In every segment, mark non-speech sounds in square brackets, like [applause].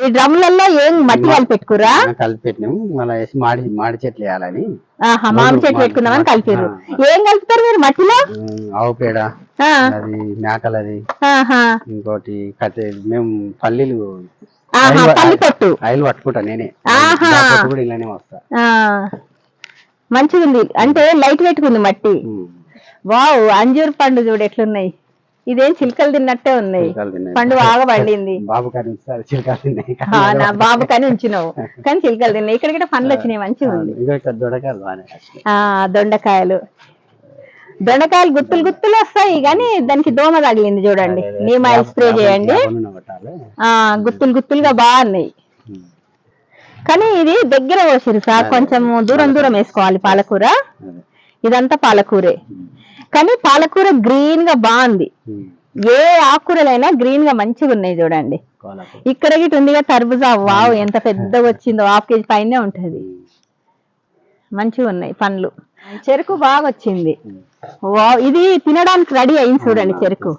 ఈ డ్రమ్లలో ఏం మట్టి కలిపి పెట్టుకురా కలిపి పెట్టినాము మళ్ళీ వేసి మాడి మాడి చెట్లు వేయాలని. మామిడి చెట్టు పెట్టుకుందామని కలిపిరు. ఏం కలుపుతారు మీరు మట్టిలో? ఆవు పేడ అది మేకలది ఇంకోటి కట్టె మేము పల్లీలు పల్లి పొట్టు. ఆయిల్ పట్టుకుంటా నేనే. కూడా ఇలానే వస్తా. ఆ. మంచిగా ఉంది అంటే లైట్ పెట్టుకుంది మట్టి. వావ్ అంజూర్ పండు చూడు ఎట్లున్నాయి. ఇదేం చిలుకలు తిన్నట్టే తిన్నాయి. పండు బాగా పండింది. బాబు కానీ ఇస్తారు చిలకలు తిన్నాయి. ఆ, నా బాబు కానీ ఉంచినావు కానీ చిలుకలు తిన్నాయి. ఇక్కడ కూడా పండ్లు వచ్చినాయి మంచిగా ఉంది. దొడకాయలు దొండకాయలు. దొండకాయలు గుత్తులు గుత్తులు వస్తాయి కానీ దానికి దోమ తగిలింది చూడండి. నీమ్ ఆయిల్ స్ప్రే చేయండి. ఆ గుత్తులు గుత్తులుగా బాగున్నాయి కానీ ఇది దగ్గర పోసిరు సార్. కొంచెం దూరం దూరం వేసుకోవాలి పాలకూర. ఇదంతా పాలకూరే. కానీ పాలకూర గ్రీన్గా బాగుంది. ఉమ్, ఏ ఆకుకూరలైనా గ్రీన్గా మంచిగా ఉన్నాయి చూడండి. ఇక్కడ గిట్ ఉందిగా తర్బుజా వావ్ ఎంత పెద్దగా వచ్చిందో హాఫ్ కేజీ పైనే ఉంటది. ఉమ్, మంచిగా ఉన్నాయి పండ్లు. చెరుకు బాగా వచ్చింది. వావ్ ఇది తినడానికి రెడీ అయింది చూడండి చెరుకు.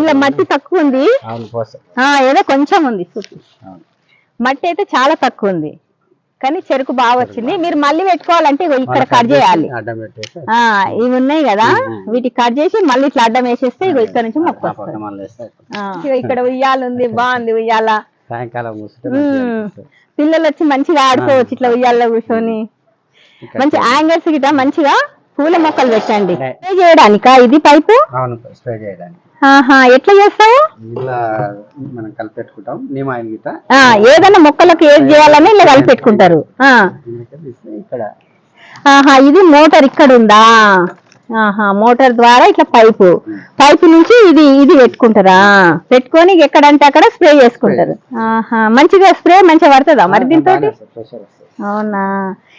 ఇలా మట్టి తక్కువ ఉంది. ఏదో కొంచెం ఉంది. మట్టి అయితే చాలా తక్కువ ఉంది. కానీ చెరుకు బాగా వచ్చింది. మీరు మళ్ళీ పెట్టుకోవాలంటే ఇగో ఇక్కడ కట్ చేయాలి. ఇవి ఉన్నాయి కదా. వీటికి కట్ చేసి మళ్ళీ ఇట్లా అడ్డం వేసేస్తే ఇగో ఇక్కడ నుంచి మొక్క ఇక్కడ ఉయ్యాల ఉంది బాగుంది ఉయ్యాల. పిల్లలు వచ్చి మంచిగా ఆడుకోవచ్చు ఇట్లా ఉయ్యాల్లో కూర్చొని. మంచి యాంగర్స్ గిట్ట మంచిగా పూల మొక్కలు పెట్టండి. స్ప్రే చేయడానికా ఇది పైపు? అవును స్ప్రే చేయడానికి. ఎట్లా చేస్తావు? మనం కలిపి పెట్టుకుంటాం నీమ్ ఆయిల్ గిట్ట ఆ ఏదైనా మొక్కలకు ఏది చేయాలని ఇలా కలిపి పెట్టుకుంటారు ఆ. దీనికి తీస్తే ఇక్కడ. ఆహా ఇది మోటార్ ఇక్కడ ఉందా? ఆహా మోటార్ ద్వారా ఇట్లా పైపు. పైపు నుంచి ఇది ఇది పెట్టుకుంటారా? పెట్టుకొని ఎక్కడంటే అక్కడ స్ప్రే చేసుకుంటారు. ఆహా మంచిగా స్ప్రే మంచిగా పడుతుందా మరి దీంతో. అవునా?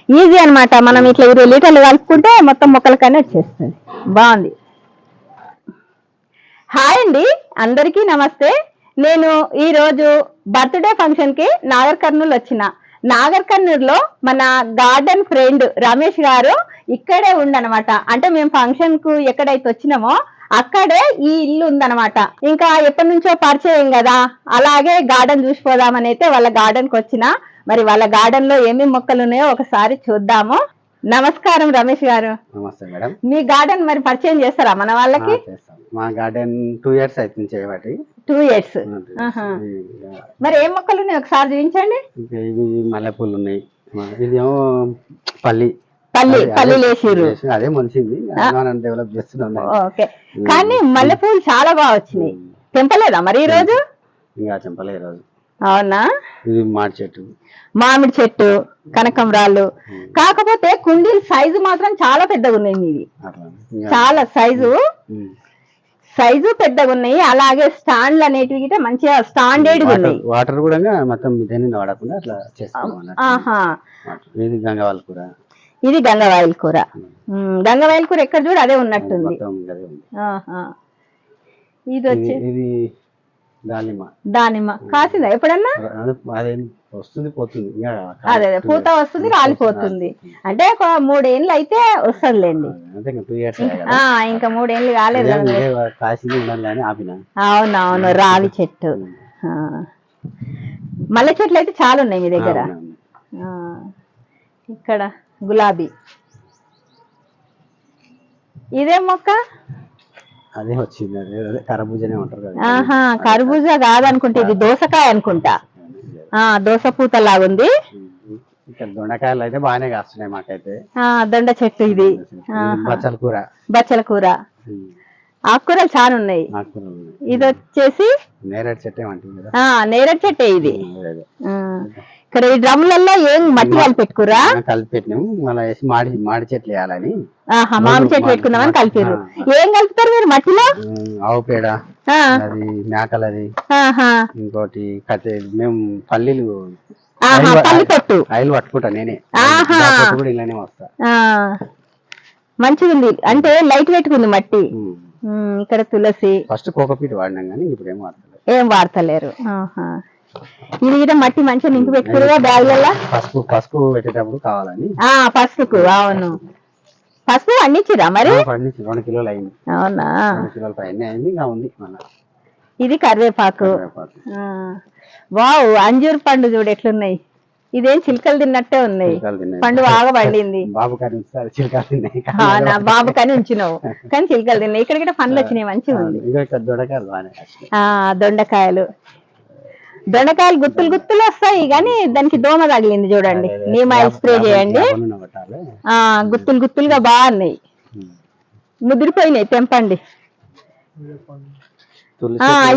ఈజీ అన్నమాట. మనం ఇట్లా ఇరవై లీటర్లు కలుపుకుంటే మొత్తం మొక్కలకనే వచ్చేస్తుంది. బాగుంది. హాయ్ అండి అందరికీ నమస్తే. నేను ఈ రోజు బర్త్డే ఫంక్షన్కి నాగర్ కర్నూలు వచ్చిన. నాగర్ కర్నూలులో మన గార్డెన్ ఫ్రెండ్ రమేష్ గారు ఇక్కడే ఉండనమాట అంటే మేము ఫంక్షన్కు ఎక్కడైతే వచ్చినామో అక్కడే ఈ ఇల్లు ఉందన్నమాట. ఇంకా ఎప్పటి నుంచో పరిచయం కదా అలాగే గార్డెన్ చూసిపోదామని అయితే వాళ్ళ గార్డెన్కి వచ్చిన. మరి వాళ్ళ గార్డెన్లో ఏమేమి మొక్కలు ఉన్నాయో ఒకసారి చూద్దాము. నమస్కారం రమేష్ గారు. నమస్తే మేడం. మీ గార్డెన్ మరి పరిచయం చేస్తారా మన వాళ్ళకి? మా గార్డెన్ టూ ఇయర్స్ అవుతుంది చేయబట్టి టూ ఇయర్స్. మరి ఏం మొక్కలు ఉన్నాయి? ఒకసారి చూపించండి. ఇవి మల్లెపూలు ఉన్నాయి. ఇదేమో పల్లి. పల్లి పల్లి లేసిరు అదే మనిషింది. మనం డెవలప్ చేస్తున్నాం. ఓకే. కానీ మల్లెపూలు చాలా బాగా వచ్చినాయి. తెంపలేదా మరి ఈ రోజు ఇంకా చంపలే ఈరోజు. అవునా? ఇది మాడి చెట్టు. మామిడి చెట్టు కనకంబరాలు. కాకపోతే కుండీల సైజు మాత్రం చాలా పెద్దగా ఉన్నాయి మీవి చాలా సైజు. సైజు పెద్దగా ఉన్నాయి. అలాగే స్టాండ్లు అనేటివి గిట్ట మంచిగా స్టాండర్డ్ వాటర్ ఉన్నాయి. వాటర్ కూడా మొత్తం దేనిని వాడకుండా అట్లా చేస్తాం ఇది గంగవాళ్ళ కూర ఇది గంగవాయిల కూర. గంగవాయిల కూర ఎక్కడ చూడు అదే ఉన్నట్టుంది. ఇది వచ్చి దానిమ్మ. దానిమ్మ. కాసిందా ఎప్పుడన్నా? వస్తుంది పోతుంది. అదే అదే పూత వస్తుంది రాలిపోతుంది. అంటే ఒక మూడేళ్ళు అయితే వస్తుందిలేండి. ఇంకా మూడేళ్ళు కాలేదు అవునవును రావి చెట్టు. మల్లె చెట్లు అయితే చాలా ఉన్నాయి మీ దగ్గర. ఇక్కడ గులాబీ. ఇదే మొక్క? అదే వచ్చింది కరబూజనే ఉంటారు కర్బూజా కాదనుకుంటా ఇది దోసకాయ అనుకుంటా. ఆ దోస పూత లాగుంది దొండకాయలు అయితే బాగానే కాస్తున్నాయి మాకైతే. దొండ చెట్టు ఇది. బచ్చల కూర. బచ్చల కూర. ఆకుకూరలు చాలా ఉన్నాయి. ఇది వచ్చేసి నేరేడు చెట్టు నేరేడు చెట్టే ఇది. ఇక్కడ ఈ డ్రమ్లలో ఏం మట్టి కలిపి పెట్టుకురా మళ్ళీ వేసి మాడి మాడి చెట్లు వేయాలని. ఆహా మామిడి చెట్టు పెట్టుకుందామని కలిపిరు ఏం కలుపుతారు మీరు మట్టిలో? ఆవు పేడ అది మేకలది ఇంకోటి మేము పల్లీలు పల్లి పొట్టు. ఆయిల్ పట్టుకుంటా నేనే. కూడా ఇలానే వస్తా. మంచిగా ఉంది అంటే లైట్ పెట్టుకుంది మట్టి. ఇక్కడ తులసి. ఫస్ట్ కోకోపీట్ వాడినాం కానీ ఇప్పుడు ఏం వాడతలేదు. ఏం వాడతలేరు. ఆహా. ఇది కూడా మట్టి మంచిగా నింపి పెట్టుకురుగా బ్యాగులలో పసుపు పసుపు పెట్టేటప్పుడు కావాలని. ఆ పసుపుకు అవును. పసుపు పండించిరా మరి? పండించి రెండు కిలోలు అయింది. అవునా? రెండు కిలోల పైన అయింది ఇంకా ఉంది ఇది కరివేపాకు. వావ్ అంజూర్ పండు చూడు ఎట్లున్నాయి. ఇదేం చిలుకలు తిన్నట్టే ఉన్నాయి. పండు బాగా పండింది. [laughs] బాబు గారి ఇస్తారు చిలకలు తిన్నాయి. ఆ, నా బాబు కానీ ఉంచినావు కానీ చిలుకలు తిన్నాయి. ఇక్కడ కూడా పండ్లు వచ్చినాయి మంచిగా ఉంది. దొండకాయలు. దొండకాయలు గుత్తులు గుత్తులు వస్తాయి కానీ దానికి దోమ తగిలింది చూడండి. నీమ్ ఆయిల్ స్ప్రే చేయండి. ఆ గుత్తులు గుత్తులుగా బాగున్నాయి. ముదిరిపోయినాయి తెంపండి.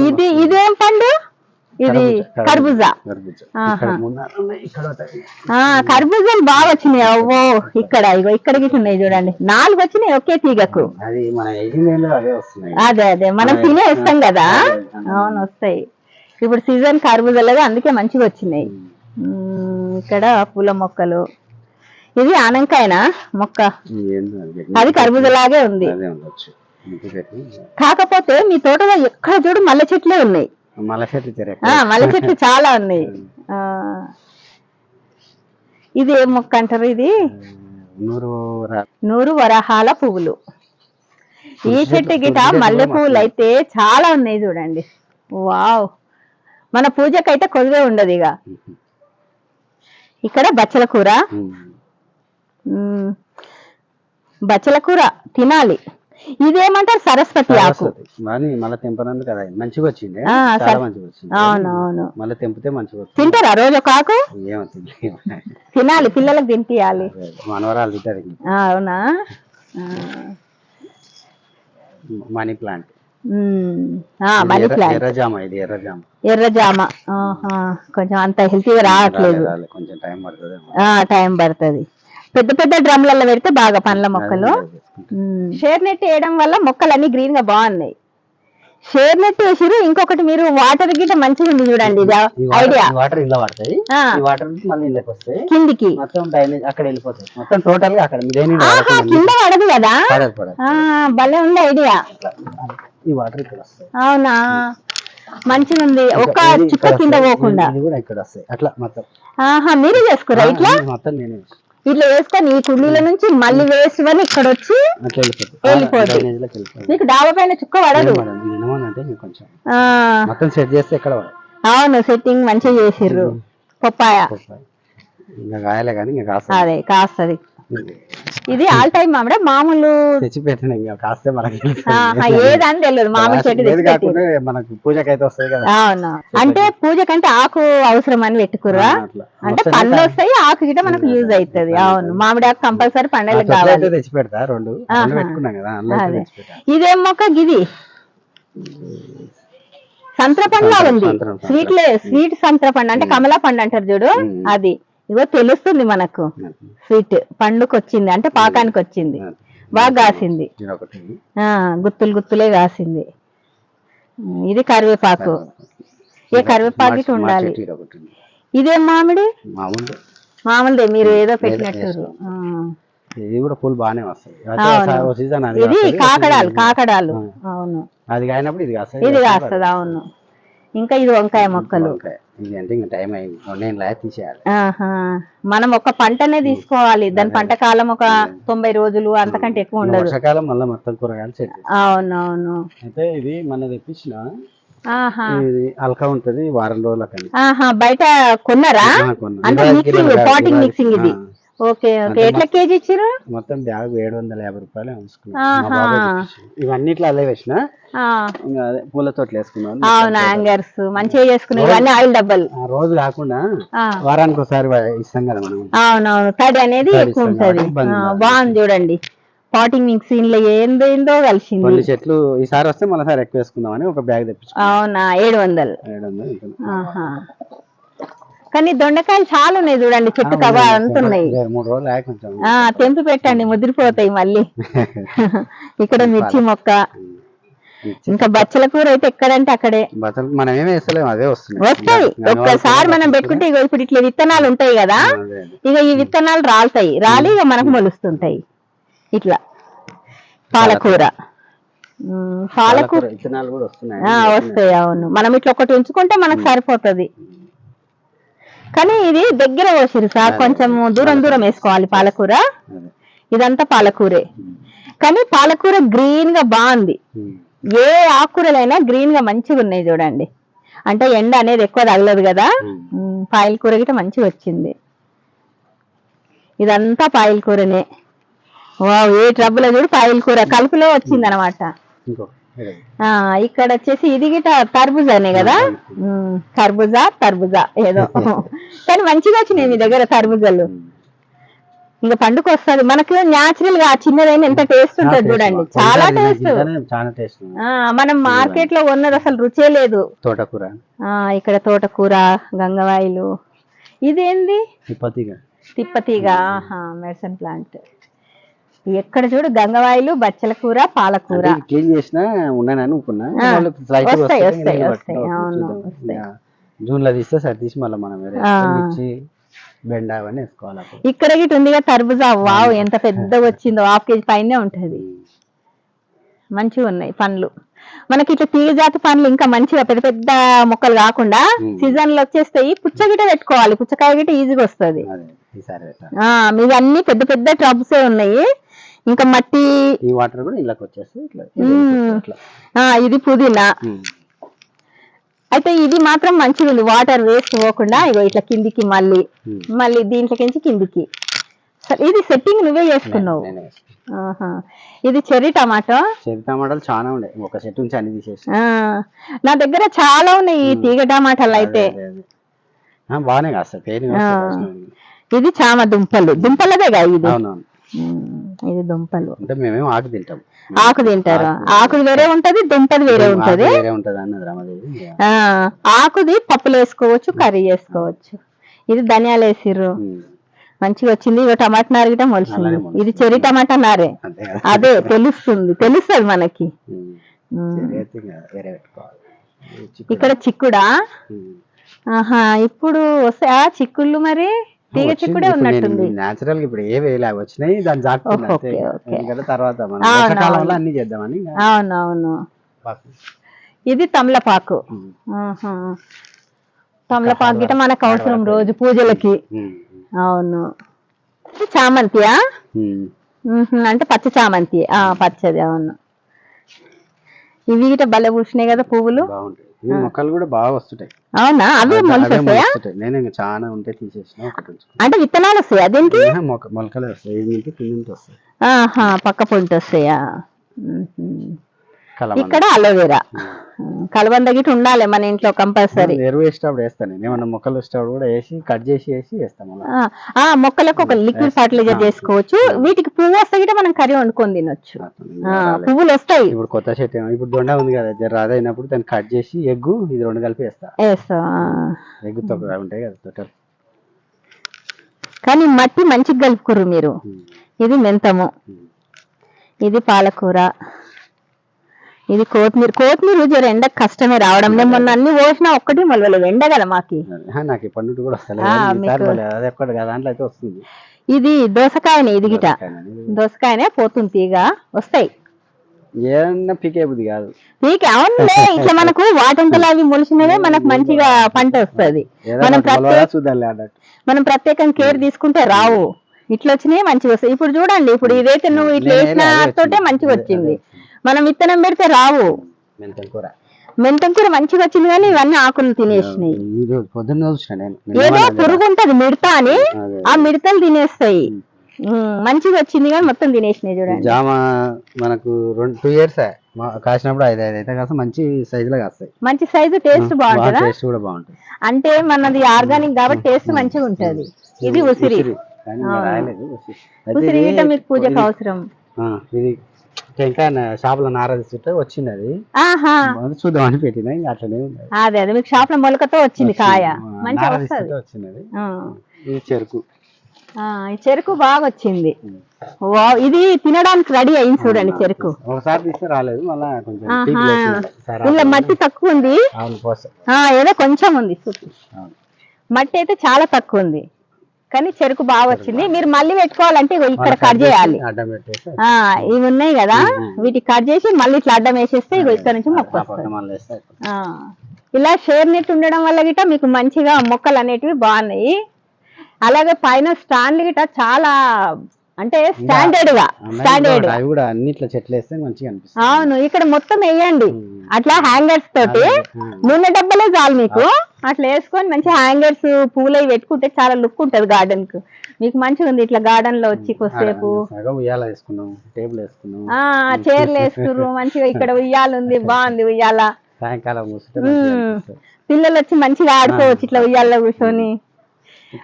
ఇది ఇదేం పండు? ఇది కర్బూజా కర్బూజాలు బాగా వచ్చినాయి. అవ్వో ఇక్కడ ఇగో ఇక్కడ ఉన్నాయి చూడండి. నాలుగు వచ్చినాయి ఒకే తీగకు. అదే అదే మనం తినే ఇస్తాం కదా? అవును వస్తాయి. ఇప్పుడు సీజన్ కర్బూజాలు అందుకే మంచిగా వచ్చినాయి. ఇక్కడ పూల మొక్కలు. ఇది ఆనంకాయనా మొక్క? అది. కర్బూజలాగే ఉంది. కాకపోతే మీ తోటలో ఎక్కడ చూడు మల్లె చెట్లే ఉన్నాయి. మల్లె చెట్లు చాలా ఉన్నాయి. ఇది ఏం మొక్క అంటారు ఇది? నూరు వరహాల పువ్వులు. ఈ చెట్టు గిట మల్లె పువ్వులు అయితే చాలా ఉన్నాయి చూడండి. వావ్. మన పూజకైతే కొద్దిగా ఉండదు ఇక. ఇక్కడ బచ్చల కూర. బచ్చల కూర తినాలి. ఇదేమంటారు సరస్వతి ఆకు? మళ్ళీ కదా మంచిగా వచ్చింది? చాలా. మంచిగా వచ్చింది. అవును అవును మళ్ళీ తెంపితే మంచిగా తింటారా రోజు ఒక ఆకు? తినాలి పిల్లలకు తినిపియాలి. మనవరాలు తింటారు అవునా. Money plant. మనీ ప్లాంట్ ఎర్రజామ ఇది. కొంచెం అంత హెల్తీగా రావట్లేదు. కొంచెం టైం పడుతుంది. ఆ టైం పడుతుంది. పెద్ద పెద్ద డ్రమ్లలో పెడితే బాగా పండ్ల మొక్కలు. షేర్ నెట్ వేయడం వల్ల మొక్కలు అన్ని గ్రీన్గా బాగున్నాయి. షేర్ నెట్ వేసిరు ఇంకొకటి మీరు వాటర్ గిట్ట మంచిగా ఉంది చూడండి ఇది ఐడియా వాటర్ ఇలా పడతాయి. వాటర్ నుంచి మళ్ళీ ఇళ్ళకి వస్తాయి. కిందికి. మొత్తం డ్రైనేజ్ అక్కడ వెళ్ళిపోతాయి. మొత్తం టోటల్గా అక్కడ కింద పడదు కదా? భలే ఉంది ఐడియా. ఈ వాటర్ ఇక్కడ వస్తాయి. అవునా? మంచిగా ఉంది ఇది చుక్క ఇక్కడ కింద. పోకుండా. ఇది కూడా ఇక్కడ వస్తాయి. అట్లా మొత్తం. ఆహా మీరు చేసుకురా ఇట్లా? మొత్తం నేనే ఇట్లా వేసుకొని ఈ కుండీల నుంచి మళ్ళీ వేసుకొని ఇక్కడ వచ్చి మీకు డాబా పైన చుక్క పడదు. మొత్తం సెట్ చేస్తే పడదు. అవును సెట్టింగ్ మంచిగా చేసిర్రు. పప్పాయ. ఇంకా కాయలే కానీ ఇంకా కాస్త అదే కాస్తది. ఇది ఆల్ టైమ్ మామిడ మామూలు తెచ్చి పెట్టిన ఇంకా కాస్తే మనకి ఏదని తెలియదు. మామిడి చెట్టు మనకు పూజకైతే వస్తాయి కదా. అవును. అంటే పూజ కంటే ఆకు అవసరం అని అట్లా. అంటే పండ్లు. వస్తాయి ఆకు గిట్ట మనకు యూజ్ అవుతుంది అవును. మామిడి ఆకు కంపల్సరీ పండుగలకు కావాలి. తెచ్చి పెడతా రెండు పెట్టుకున్నాం కదా ఇదేం మొక్క గిది. సంత్ర పండు ఉంది. స్వీట్ లే స్వీట్ సంత్ర పండు అంటే కమలా పండు అంటారు చూడు. అది. ఇగో తెలుస్తుంది మనకు. స్వీట్ పండుకు వచ్చింది అంటే పాకానికి వచ్చింది బాగా కాసింది. గుత్తులు గుత్తులే కాసింది. ఇది కరివేపాకు. ఏ కరివేపాకు ఉండాలి? ఇది మామిడి? మామూలు మామూలుదే మీరు ఏదో పెట్టినట్టు. ఇది కూడా పూలు బాగానే వస్తాయి ఇది కాకడాలు కాకడాలు. అవును. అది ఇది కాస్తుంది. ఇది కాస్తుంది అవును. ఇంకా ఇది వంకాయ మొక్కలు. అంటే ఇంకా టైం అయింది. తీసేయాలి. మనం ఒక పంటనే తీసుకోవాలి. దాని పంట కాలం ఒక తొంభై రోజులు అంతకంటే ఎక్కువ ఉండదు. వర్షాకాలం మళ్ళీ మొత్తం కూరగాయలు అవునవును. అయితే ఇది మన తెప్పించిన అల్కా ఉంటది వారం రోజుల బయట కొన్నారా? అంటే మిక్సింగ్ పాటింగ్ మిక్సింగ్ ఇది. Okay okay. ఎట్లా కేజీ ఇచ్చారు మొత్తం బ్యాగ్ ఏడు వందల యాభై రూపాయలు. ఇవన్నీ ఇట్లా అల్లే వేసిన. పూల తోటలు వేసుకున్నాం. అవును యాంగర్స్. మంచిగా చేసుకున్నాయి ఇవన్నీ ఆయిల్ డబ్బాలు. రోజు కాకుండా వారానికి ఒకసారి ఇస్తాం కదా మనం. అవునవును. తడి అనేది ఎక్కువ ఉంటది. బాగుంది చూడండి. పాటింగ్ మిక్సింగ్లో ఏందో ఏందో కలిసింది. కొన్ని చెట్లు ఈసారి వస్తే మళ్ళీ ఎక్కువ వేసుకుందామని ఒక బ్యాగ్ తెప్పించుకున్నాం. అవునా ఏడు వందలు ఏడు వందలు కానీ దొండకాయలు చాలా ఉన్నాయి చూడండి చెట్టు కవ ఆ తెంపి పెట్టండి ముదిరిపోతాయి మళ్ళీ. [laughs] ఇక్కడ మిర్చి మొక్క. ఇంకా బచ్చల కూర అయితే ఎక్కడంటే అక్కడే. మనం ఏమి వేస్తలేము అదే వస్తున్నాయి వస్తాయి. ఇంకా ఒక్కసారి మనం పెట్టుకుంటే ఇగో ఇప్పుడు ఇట్లా విత్తనాలు ఉంటాయి కదా. ఇక ఈ విత్తనాలు రాలుతాయి. రాలి ఇక మనకు మొలుస్తుంటాయి. ఇట్లా. పాలకూర. పాలకూర. వస్తాయి అవును. మనం ఇట్లా ఒకటి ఉంచుకుంటే మనకు సరిపోతది. కానీ ఇది దగ్గర పోసిరు సార్ కొంచెం దూరం దూరం వేసుకోవాలి పాలకూర. ఇదంతా పాలకూరే. కానీ పాలకూర గ్రీన్గా బాగుంది. ఏ ఆకుకూరలైనా గ్రీన్గా మంచిగా ఉన్నాయి చూడండి. అంటే ఎండ అనేది ఎక్కువ తగలదు కదా. పాయల కూర గిట్ట మంచిగా వచ్చింది. ఇదంతా పాయల కూరనే. వావ్ ఏ ట్రబుల్ చూడు. పాయల కూర. కలుపులో వచ్చింది అనమాట. ఇక్కడ వచ్చేసి ఇది గిట తర్బుజానే కదా? ఉమ్, కర్బూజా తర్బుజా ఏదో. [laughs] కానీ మంచిగా వచ్చినాయి మీ దగ్గర తర్బుజాలు. ఇంకా పండుగ వస్తుంది. మనకు న్యాచురల్గా చిన్నదైన ఎంత టేస్ట్ ఉంటుంది చూడండి. చాలా టేస్ట్. మనం మార్కెట్లో ఉన్నది అసలు రుచే లేదు. తోటకూర. ఆ ఇక్కడ తోటకూర గంగవాయిలు. ఇదేంది? తిప్పతిగా. తిప్పతీగ మెడిసిన్ ప్లాంట్. ఎక్కడ చూడు గంగవాయిలు బచ్చల కూర పాలకూర. చేసినా అనుకున్నా. వస్తాయి, వస్తాయి, వస్తాయి, అవును, జూన్లో తీస్తే సరి తీసి మళ్ళీ మనం. మిర్చి బెండ అవన్నీ వేసుకోవాలి. ఇక్కడ గిట్ ఉందిగా తర్బుజా వావ్ ఎంత పెద్దగా వచ్చిందో హాఫ్ కేజీ పైనే ఉంటది. మంచిగా ఉన్నాయి పండ్లు. మనకి ఇట్లా తీగ జాతి పండ్లు ఇంకా మంచిగా పెద్ద పెద్ద మొక్కలు కాకుండా. సీజన్లో వచ్చేస్తాయి. పుచ్చగిట పెట్టుకోవాలి. పుచ్చకాయ గిట ఈజీగా వస్తుంది. మీవి అన్ని పెద్ద పెద్ద ట్రబ్స్ ఉన్నాయి. ఇంకా మట్టి ఈ వాటర్ కూడా ఇళ్ళకి వచ్చేసి ఇట్లా ఉమ్. ఇట్లా ఆ ఇది పుదీనా. అయితే ఇది మాత్రం మంచిగా ఉంది. వాటర్ వేస్ట్ పోకుండా ఇగో ఇట్లా కిందికి మళ్ళీ. మళ్ళీ దీంట్లోకించి కిందికి. ఇది సెట్టింగ్ నువ్వే చేసుకున్నావు. ఇది చెర్రీ టమాటో. చెరి టమాటాలు చాలా ఉండే ఒక చెట్టు నుంచి అన్ని తీసేసి నా దగ్గర చాలా ఉన్నాయి ఈ తీగ టమాటాలు అయితే. బాగానే ఆ. ఇది చామ దుంపలు. దుంపలదేగా ఇది? అవునవును. ఉమ్, ఇది దుంపలు. అంటే మేమేమో ఆకు తింటాం. ఆకు తింటారు. ఆకుది వేరే ఉంటది దుంపది వేరే ఉంటది. ఆకుది పప్పులు వేసుకోవచ్చు కర్రీ చేసుకోవచ్చు ఇది ధనియాలు వేసిర్రు. మంచిగా వచ్చింది ఇక టమాటా నారు మొలిచింది అలాగే మొలిచింది. ఇది చెర్రీ టమాటా నారే. అదే తెలుస్తుంది తెలుస్తుంది మనకి. చెరి. ఇక్కడ చిక్కుడా. ఆహా ఇప్పుడు వస్తాయా చిక్కుళ్ళు మరి? తీగ. చిక్కుడే ఉన్నట్టుంది. natural గా ఇప్పుడు ఏ వేలా వచ్చినాయి దాన్ని జాగ్రత్త తర్వాత మనం. అన్ని చేద్దామని అవునవును. ఇది తమలపాకు. తమలపాకు గిట్ట మనకు అవసరం రోజు పూజలకి. అవును. చామంతియా. అంటే పచ్చ చామంతి. ఆ పచ్చది అవును. ఇవి గిట్ట భలే పూసినాయి కదా పువ్వులు. ఈ మొక్కలు కూడా బాగా వస్తుంటాయి. అవునా? అవే మొలకొస్తాయా. నేను ఇంకా చాలా ఉంటే తీసేసిన ఒకటి ఉంచుకున్నా. అంటే విత్తనాలు వస్తాయి అదేంటి ఆహా, మొక్క మొలకలే వస్తాయి. ఇది నుంచి కింద నుంచి వస్తాయి. ఆహా పక్క పొంటి వస్తాయా. ఇక్కడ అలోవెరా. కలబంద గిట్ట ఉండాలి మన ఇంట్లో కంపల్సరీ. ఎరువు వేసేటప్పుడు వేస్తాను. ఏమన్నా మొక్కలు వేసేటప్పుడు కూడా వేసి కట్ చేసి వేసి మొక్కలకు ఒక లిక్విడ్ ఫర్టిలైజర్ చేసుకోవచ్చు. వీటికి పువ్వు వస్తే గిట్ట మనం కర్రీ వండుకొని తినొచ్చు. ఆ, పువ్వులు వస్తాయి. ఇప్పుడు కొత్త చెట్టు ఇప్పుడు దొండ ఉంది కదా జర అదైనప్పుడు దాన్ని కట్ చేసి ఎగ్గు ఇది రెండు కలిపి వేస్తా. వేస్తా ఆ. ఎగ్గు తొక్క ఉంటాయి కదా తొట్టలు. కానీ మట్టి మంచిగా కలుపుకుర్రు మీరు. ఇది మెంతము. ఇది పాలకూర. ఇది కొత్తిమీర కొత్తిమీర జర ఎండ కష్టమే రావడం నేను మొన్న అన్ని పోసినా ఒక్కటి మొలవలేదు ఎండ కదా మాకి. నాకు పండు కూడా దాంట్లో వస్తుంది. ఇది దోసకాయనే ఇది గిట. దోసకాయనే పోతుంది తీగ. వస్తాయి. కాదు. మీకు అవునులే. ఇట్లా మనకు వాటంతలు అవి మొలిచినవే మనకు మంచిగా పంట వస్తది. మనం ప్రత్యేక మనం ప్రత్యేకంగా కేర్ తీసుకుంటే రావు. ఇట్లా వచ్చినాయి మంచిగా వస్తాయి. ఇప్పుడు చూడండి ఇప్పుడు ఇదైతే నువ్వు ఇట్లా వేసిన తోటే. మంచిగా వచ్చింది. మనం విత్తనం పెడితే రావు. మెంతం కూర. మెంతం కూర మంచిగా వచ్చింది కానీ ఇవన్నీ ఆకులు తినేసినాయి. ఈ రోజు పొద్దున్న చూసిన నేను. నిన్న ఏదో పురుగు ఉంటది మిడత అని. ఆ మిడతలు తినేస్తాయి. ఉమ్, మంచిగా వచ్చింది కానీ మొత్తం తినేసినాయి చూడండి. జామ మనకు రెండు టూ ఇయర్స్ కాసినప్పుడు ఐదు ఐదు అయితే కాస్త మంచి సైజు లో కాస్తాయి. మంచి సైజు టేస్ట్ బాగుంటుందా? టేస్ట్ కూడా బాగుంటుంది. అంటే మనది ఆర్గానిక్ కాబట్టి టేస్ట్ మంచిగా ఉంటది. ఇది ఉసిరి. కానీ ఇంకా రాయలేదు ఉసిరి. అయితే ఉసిరి ఇది- గిట్ట మీకు పూజకు అవసరం. ఆ, ఇది టెంకాయ వచ్చింది అది చూద్దామని పెట్టిన ఇంకా అట్లనే ఉంది. అదే అదే మీకు షాప్లో మొలకతో వచ్చింది కాయ. వచ్చింది. ఇది చెరుకు. బాగా వచ్చింది. ఇది తినడానికి రెడీ అయింది చూడండి చెరుకు. ఒకసారి తీస్తే రాలేదు ఇలా మట్టి తక్కువ ఉంది. ఏదో కొంచెం ఉంది. మట్టి అయితే చాలా తక్కువ ఉంది. కానీ చెరుకు బాగా వచ్చింది. మీరు మళ్ళీ పెట్టుకోవాలంటే ఇక్కడ కట్ చేయాలి. ఇవి ఉన్నాయి కదా. వీటికి కట్ చేసి మళ్ళీ ఇట్లా అడ్డం వేసేస్తే ఇగో ఇక్కడ నుంచి మొక్క ఇలా షేర్ నెట్ ఉండడం వల్ల గిట మీకు మంచిగా మొక్కలు అనేటివి బాగున్నాయి. అలాగే పైన స్టాండ్లు గిట చాలా అంటే స్టాండర్డ్గా స్టాండర్డ్ అవును ఇక్కడ మొత్తం వేయండి. అట్లా హ్యాంగర్స్ తోటి. నూనె డబ్బలే చాలు మీకు. అట్లా వేసుకొని మంచి హ్యాంగర్స్ పూలు అవి పెట్టుకుంటే చాలా లుక్ ఉంటది గార్డెన్కు. మీకు మంచిగా ఉంది ఇట్లా గార్డెన్లో వచ్చి కొద్దిసేపు. చైర్లు వేసుకుర్రు మంచిగా ఇక్కడ ఉయ్యాల ఉంది బాగుంది ఉయ్యాల. సాయంకాలం. పిల్లలు వచ్చి మంచిగా ఆడుకోవచ్చు ఇట్లా ఉయ్యాల్లో కూర్చొని.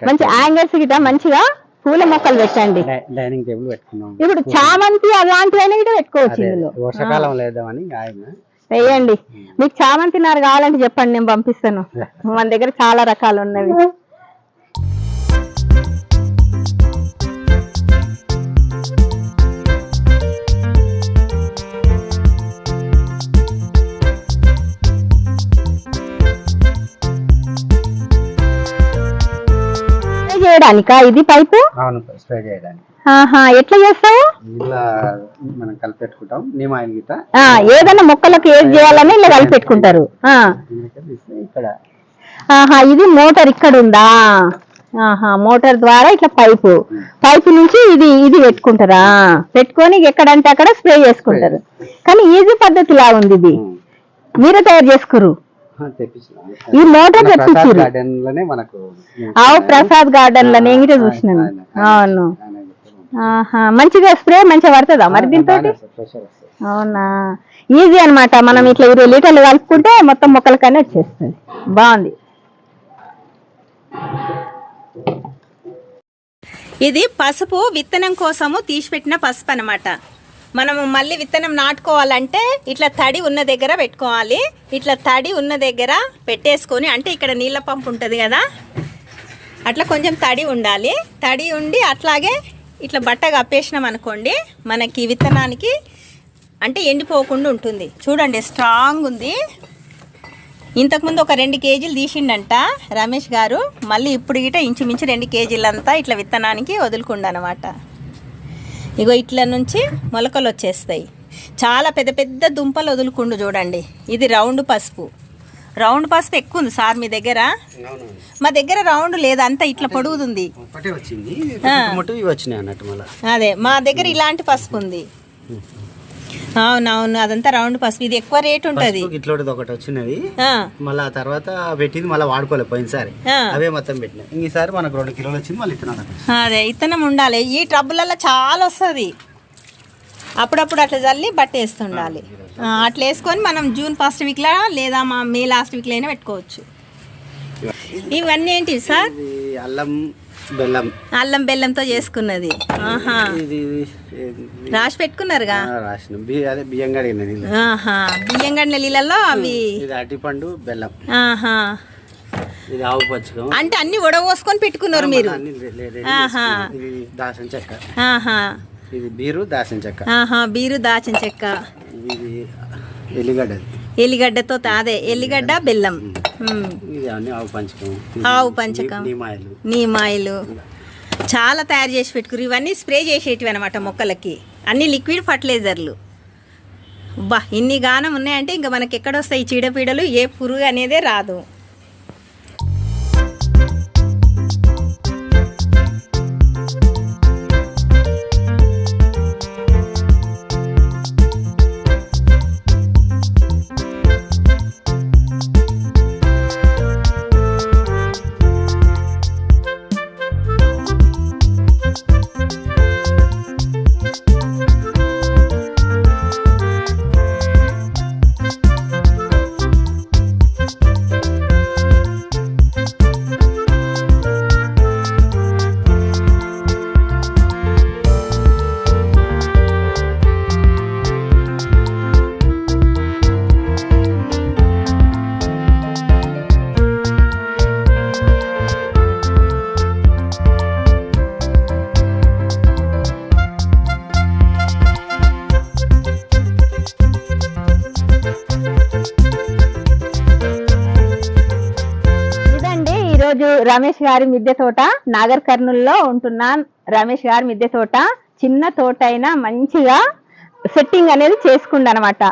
మంచి హ్యాంగర్స్ గిట్ట మంచిగా పూల మొక్కలు పెట్టండి. డైనింగ్ టేబుల్ పెట్టుకున్నాం. ఇప్పుడు చామంతి అలాంటివన్నీ కూడా పెట్టుకోవచ్చు వర్షాకాలం లేదామని ఆయన వేయండి మీకు చామంతి నారు కావాలంటే చెప్పండి నేను పంపిస్తాను. [laughs] మన దగ్గర చాలా రకాలు ఉన్నవి. చేయడానికా? ఇది పైపు? అవును స్ప్రే చేయడానికి. ఆహా ఎట్లా చేస్తావు? ఇలా మనం కలిపి పెట్టుకుంటాం నిమ్ ఆయిల్ గిట్ట. ఏదైనా మొక్కలకు ఏది చేయాలని ఇలా కలిపి పెట్టుకుంటారు ఆ. దీనికి తీస్తే ఇక్కడ. ఆహా ఇది మోటార్ ఇక్కడ ఉందా? ఆహా మోటార్ ద్వారా ఇట్లా పైపు. పైపు నుంచి ఇది ఇది పెట్టుకుంటారా? పెట్టుకొని ఎక్కడంటే అక్కడ స్ప్రే చేసుకుంటారు. కానీ ఈజీ పద్ధతి లా ఉంది ఇది. మీరే తయారు చేసుకురు ఈ మోటార్ తెప్పించారు ఆవు ప్రసాద్ గార్డెన్లో నేను చూసినాను అవును. మంచిగా స్ప్రే మంచిగా పడుతుందా మరి దీంతో. అవునా? ఈజీ అన్నమాట. మనం ఇట్లా ఇరవై లీటర్లు కలుపుకుంటే మొత్తం మొక్కలకనే వచ్చేస్తుంది. బాగుంది. ఇది పసుపు విత్తనం కోసము తీసిపెట్టిన పసుపు అనమాట మనము మళ్ళీ విత్తనం నాటుకోవాలంటే ఇట్లా తడి ఉన్న దగ్గర పెట్టుకోవాలి. ఇట్లా తడి ఉన్న దగ్గర పెట్టేసుకొని అంటే ఇక్కడ నీళ్ళ పంపు ఉంటుంది కదా అట్లా కొంచెం తడి ఉండాలి. తడి ఉండి అట్లాగే ఇట్లా బట్ట కప్పేసినాం అనుకోండి మనకి విత్తనానికి అంటే ఎండిపోకుండా ఉంటుంది. చూడండి స్ట్రాంగ్ ఉంది. ఇంతకుముందు ఒక రెండు కేజీలు తీసిండంట రమేష్ గారు. మళ్ళీ ఇప్పుడు గిట ఇంచుమించు రెండు కేజీలంతా ఇట్లా విత్తనానికి వదులుకుండనమాట. ఇగో ఇట్ల నుంచి మొలకలు వచ్చేస్తాయి. చాలా పెద్ద పెద్ద దుంపలు వదులుకుండు చూడండి. ఇది రౌండ్ పసుపు. రౌండ్ పసుపు ఎక్కువ ఉంది సార్ మీ దగ్గర. మా దగ్గర రౌండ్ లేదు అంతా ఇట్లా పొడుగుతుంది అదే మా దగ్గర ఇలాంటి పసుపు ఉంది. అవునవును అదంతా రౌండ్ పసుపు. ఇది ఎక్కువ రేట్ ఉంటుంది. ఇట్లోటిది ఒకటి వచ్చినది. మళ్ళీ ఆ తర్వాత పెట్టింది మళ్ళీ వాడుకోలేదు పోయినసారి. ఆ. అవే మొత్తం పెట్టినాయి ఇంక ఈసారి మనకు రెండు కిలోలు వచ్చింది మళ్ళీ అదే ఇత్తనం ఉండాలి. ఈ ట్రబ్బులలో చాలా వస్తుంది. అప్పుడప్పుడు అట్లా చల్లి బట్ట వేస్తుండాలి ఆ, అట్లా వేసుకొని మనం జూన్ ఫస్ట్ వీక్లో లేదా మా మే లాస్ట్ వీక్లో అయినా పెట్టుకోవచ్చు. ఇవన్నీ ఏంటి సార్? అల్లం బెల్లం. అల్లం బెల్లంతో చేసుకున్నది. రాసి పెట్టుకున్నారుగా? అదే బియ్యం ఆహా. బియ్యం నీళ్ళల్లో అవి అరటిపండు బెల్లం. ఆహా. ఇది ఆవు పచ్చకం అంటే అన్ని ఉడవోసుకొని పెట్టుకున్నారు మీరు? దాసం చెక్క. ఆహా. ఇది బీరు దాసం చెక్క. ఆహా బీరు దాచిన చెక్క. ఇది ఎల్లిగడ్డ. ఎల్లిగడ్డతో అదే ఎల్లిగడ్డ బెల్లం. ఆవు పంచకం. ఆవు పంచకం. నీమాయిలు. చాలా తయారు చేసి పెట్టుకురు ఇవన్నీ స్ప్రే చేసేటివి అనమాట మొక్కలకి. అన్ని లిక్విడ్ ఫర్టిలైజర్లు. బా ఇన్ని గానం ఉన్నాయంటే ఇంకా మనకి ఎక్కడొస్తాయి చీడపీడలు? ఏ పురుగు అనేదే రాదు. రమేష్ గారి మిద్దె తోట నాగర్ కర్నూల్లో ఉంటున్న రమేష్ గారి మిద్దె తోట. చిన్న తోట అయినా మంచిగా సెట్టింగ్ అనేది చేసుకుండు అనమాట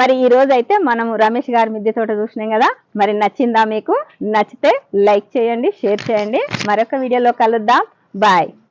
మరి ఈ రోజు అయితే మనం రమేష్ గారి మిద్దె తోట చూసినాం కదా. మరి నచ్చిందా మీకు? నచ్చితే లైక్ చేయండి షేర్ చేయండి. మరొక వీడియోలో కలుద్దాం. బాయ్.